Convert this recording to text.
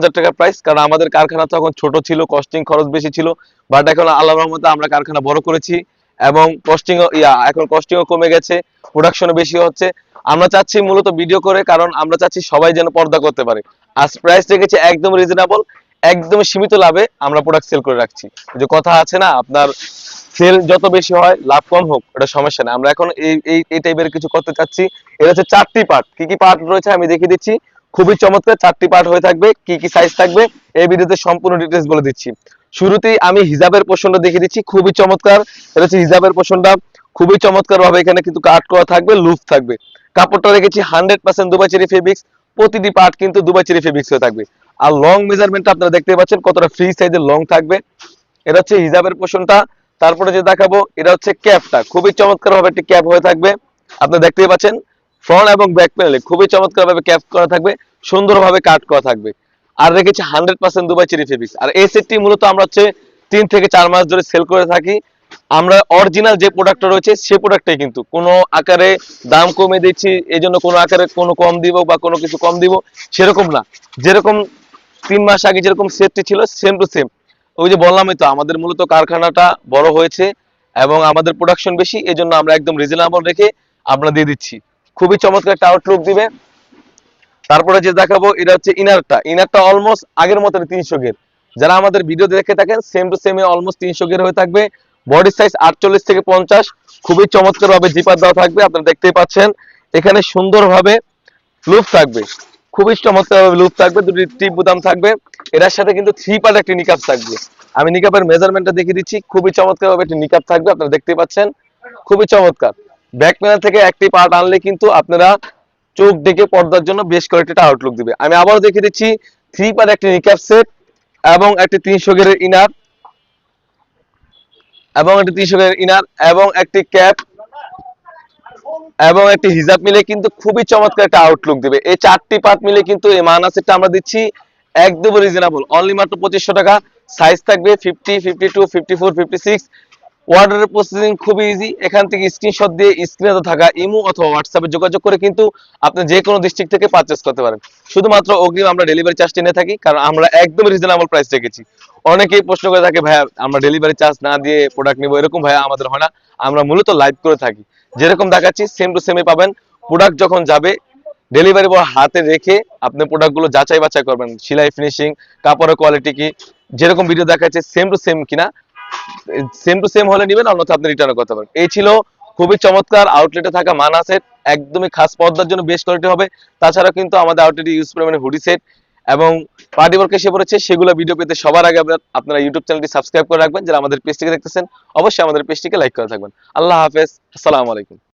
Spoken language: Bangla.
হাজার টাকা প্রাইস কারণ আমাদের কারখানা তখন ছোট ছিল কস্টিং খরচ বেশি ছিল বাট এখন আল্লাহ রহমতে আমরা কারখানা বড় করেছি এবং কস্টিং ইয়া, এখন কস্টিংও কমে গেছে প্রোডাকশনও বেশি হচ্ছে। আমরা চাচ্ছি মূলত ভিডিও করে, কারণ আমরা চাচ্ছি সবাই যেন পর্দা করতে পারে। আজ প্রাইস রেখেছি একদম রিজনেবল একদম সীমিত লাভে আমরা প্রোডাক্ট সেল করে রাখছি। যে কথা আছে না, আপনার সেল যত বেশি হয়, লাভ কম হোক এটা সমস্যা না আমরা এখন এই এই টাইপের কিছু করতে চাচ্ছি। এটা হচ্ছে চারটি পার্ট কি কি পার্ট রয়েছে আমি দেখিয়ে দিচ্ছি। খুবই চমৎকার, চারটি পার্ট হয়ে থাকবে, কি কি সাইজ থাকবে, এই ভিডিওতে সম্পূর্ণ ডিটেলস বলে দিচ্ছি। শুরুতেই আমি হিজাবের পোর্শনটা দেখিয়ে দিচ্ছি, খুবই চমৎকার, এটা হচ্ছে হিজাবের পোর্শনটা খুবই চমৎকার ভাবে এখানে কিন্তু কাট করা থাকবে লুফ থাকবে। কাপড়টা রেখেছি hundred percent Dubai cherry fabrics প্রতিটি পার্ট কিন্তু দুবাই চেরি ফেব্রিক্স হয়ে থাকবে। আর লং মেজারমেন্টটা আপনারা দেখতে পাচ্ছেন, কতটা ফ্রি সাইজের লং থাকবে। এটা হচ্ছে হিজাবের পোর্শনটা তারপরে যে দেখাবো, এটা হচ্ছে ক্যাপটা খুবই চমৎকার ভাবে একটি ক্যাপ হয়ে থাকবে আপনারা দেখতেই পাচ্ছেন ফ্রন্ট এবং ব্যাক প্যানেলে খুবই চমৎকার ভাবে ক্যাপ করা থাকবে, সুন্দরভাবে কাট করা থাকবে। আর রেখেছি hundred percent Dubai cherry fabrics. আর এই সেটটি মূলত আমরা হচ্ছে তিন থেকে চার মাস ধরে সেল করে থাকি। আমরা অরিজিনাল যে প্রোডাক্টটা রয়েছে, সে প্রোডাক্টটাই কিন্তু। কোনো আকারে দাম কমে দিচ্ছি এই জন্য কোনো আকারে কোনো কম দিব বা কোনো কিছু কম দিব, সেরকম না। যেরকম তিন মাস আগে যেরকম সেটটি ছিল সেম টু সেম ওই যে বললামই তো, আমাদের মূলত কারখানাটা বড় হয়েছে এবং আমাদের প্রোডাকশন বেশি এই জন্য আমরা একদম রিজনেবল রেখে আমরা দিয়ে দিচ্ছি। খুবই চমৎকার একটা আউটলুক দিবে। তারপরে যে দেখাবো, এটা হচ্ছে ইনারটা ইনারটা অলমোস্ট আগের মতন তিনশো গের। যারা আমাদের ভিডিও দেখে থাকেন সেম টু সেম অলমোস্ট তিনশো গের হয়ে থাকবে। বডি সাইজ আটচল্লিশ থেকে পঞ্চাশ। খুবই চমৎকার ভাবে জিপার দেওয়া থাকবে, আপনারা দেখতেই পাচ্ছেন। এখানে সুন্দরভাবে লুপ থাকবে। খুবই চমৎকার ভাবে লুপ থাকবে, দুটি টিপ বুদাম থাকবে। এটার সাথে কিন্তু থ্রি পার্ট একটি নিকাপ থাকবে। আমি নিকাপের মেজারমেন্টটা দেখিয়ে দিচ্ছি। খুবই চমৎকার ভাবে একটি নিকাপ থাকবে, আপনারা দেখতেই পাচ্ছেন। খুবই চমৎকার। ব্যাক প্যানেল থেকে একটি পার্ট আনলে কিন্তু আপনারা চোখ ডেকে পর্দার জন্য বেশ কয়েকটা আউটলুক দিবে। আমি আবারও দেখিয়ে দিচ্ছি থ্রি পার্ট একটি নিকাপ সেট এবং একটি তিনশো গেরের ইনার এবং একটি তিনশো গেরের ইনার এবং একটি ক্যাপ এবং একটি হিজাব মিলে কিন্তু খুবই চমৎকার একটা আউটলুক দিবে। এই চারটি পার্ট মিলে কিন্তু এই মানা সেটটা আমরা দিচ্ছি একদম রিজনেবল অনলি মাত্র পঁচিশশো টাকা। সাইজ থাকবে fifty fifty two fifty four fifty six অর্ডারের প্রসেসিং খুবই ইজি এখান থেকে স্ক্রিনশট দিয়ে স্ক্রিনে থাকা ইমো অথবা হোয়াটসঅ্যাপে যোগাযোগ করে কিন্তু আপনি যে কোনো ডিস্ট্রিক্ট থেকে পারচেস করতে পারেন। শুধুমাত্র অগ্রিম আমরা ডেলিভারি চার্জ নিয়ে থাকি, কারণ আমরা একদম রিজনেবল প্রাইস রেখেছি। অনেকেই প্রশ্ন করে থাকে, ভাইয়া, আমরা ডেলিভারি চার্জ না দিয়ে প্রোডাক্ট নিবো? এরকম ভাইয়া আমাদের হয় না। আমরা মূলত লাইভ করে থাকি। যেরকম দেখাচ্ছি সেম টু সেমই পাবেন। প্রোডাক্ট যখন যাবে ডেলিভারি বয় হাতে রেখে আপনি প্রোডাক্টগুলো যাচাই বাছাই করবেন। সেলাই ফিনিশিং কাপড়ের কোয়ালিটি কি? যেরকম ভিডিও দেখাচ্ছে সেম টু সেম কিনা? সেম টু সেম হলে নেবেন অন্যথা আপনি রিটার্ন করতে পারেন এই ছিল খুবই চমৎকার আউটলেটে থাকা মানা সেট একদমই খাস পর্দার জন্য বেশ কোয়ালিটি হবে। তাছাড়া কিন্তু আমাদের আউটলেটে ইউজ করে মানে হুডি সেট এবং পার্টি ওয়ার্ক এসে পড়েছে, সেগুলো ভিডিও পেতে সবার আগে আপনার- ইউটিউব চ্যানেলটি সাবস্ক্রাইব করে রাখবেন। যারা আমাদের পেজটিকে দেখতেছেন, অবশ্যই আমাদের পেজটিকে লাইক করে থাকবেন। আল্লাহ হাফেজ, আসসালামু আলাইকুম।